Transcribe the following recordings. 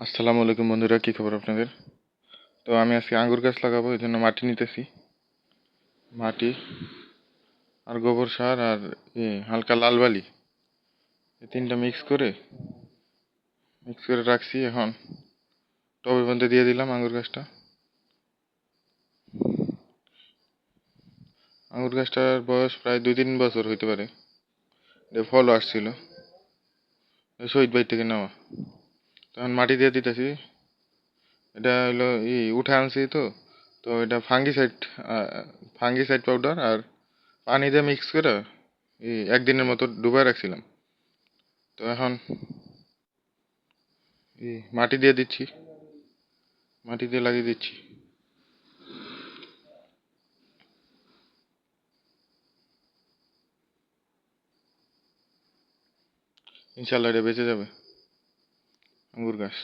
আসসালামু আলাইকুম বন্ধুরা, কী খবর আপনাদের? তো আমি আজকে আঙ্গুর গাছ লাগাবো, এই জন্য মাটি নিতেছি। মাটি আর গোবর সার আর এ হালকা লাল বালি। এই তিনটা মিক্স করে মিক্স করে রাখছি এখন। টবের মধ্যে দিয়ে দিলাম আঙ্গুর গাছটা। আঙ্গুর গাছটার বয়স প্রায় দুই তিন বছর হইতে পারে। ফলও আসছিল। শহীদ বাড়ি থেকে নেওয়া। তখন মাটি দিয়ে দিতেছি। এটা হলো ই, উঠে আনছি তো। তো এটা ফাঙ্গিসাইড ফাঙ্গিসাইড পাউডার আর পানি দিয়ে মিক্স করে এই একদিনের মতো ডুবাই রাখছিলাম। তো এখন এই মাটি দিয়ে দিচ্ছি। মাটি দিয়ে লাগিয়ে দিচ্ছি। ইনশাল্লাহ এটা বেঁচে যাবে। আঙ্গুর গাছ।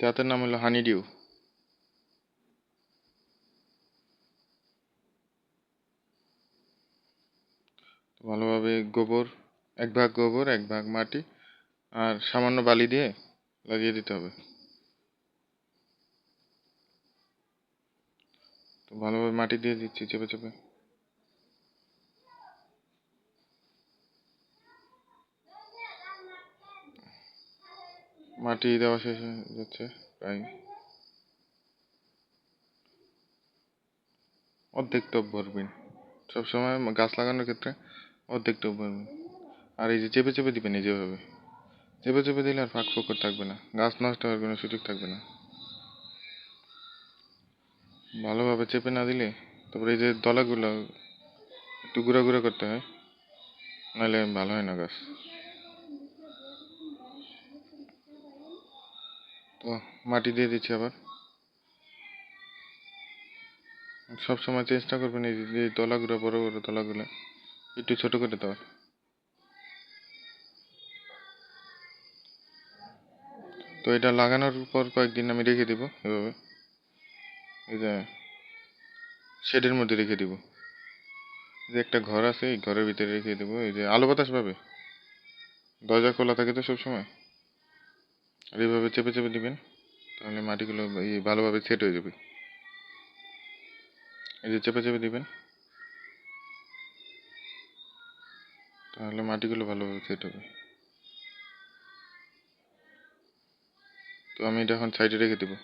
জাতের নাম হলো হানি ডিউ ভালোভাবে গোবর, এক ভাগ গোবর, এক ভাগ মাটি আর সামান্য বালি দিয়ে লাগিয়ে দিতে হবে। তো ভালোভাবে মাটি দিয়ে দিচ্ছি চেপে চেপে। মাটি দেওয়া শেষ হয়ে যাচ্ছে প্রায় অর্ধেক টব ভরবেন। সবসময় গাছ লাগানোর ক্ষেত্রে অর্ধেক টব ভরবেন। আর এই যে চেপে চেপে দিবেন এই যেভাবে, চেপে চেপে দিলে আর ফাঁক ফোকর থাকবে না। গাছ নষ্ট হওয়ার কোনো সুযোগ থাকবে না। ভালোভাবে চেপে না দিলে তারপরে এই যে দলাগুলো, একটু গুঁড়া গুঁড়া করতে হয়, নাহলে ভালো হয় না গাছ। তো মাটি দিয়ে দিচ্ছি আবার। সব সময় চেষ্টা করবেন, এই যে তলাগুলো, বড় বড় তলাগুলো, একটু ছোট করে দেওয়ার। তো এটা লাগানোর পর কয়েকদিন আমি রেখে দিব এভাবে। এই যে শেডের মধ্যে রেখে দিব। যে একটা ঘর আছে, এই ঘরের ভিতরে রেখে দেবো। এই যে আলো বাতাস পাবে? দরজা খোলা থাকে তো সবসময়? আর এইভাবে চেপে চেপে দিবেন, তাহলে মাটিগুলো এই ভালোভাবে সেট হয়ে যাবে। এই যে চেপে চেপে দিবেন, তাহলে মাটিগুলো ভালোভাবে সেট হবে। তো আমি এটা এখন সাইডে রেখে দেবো।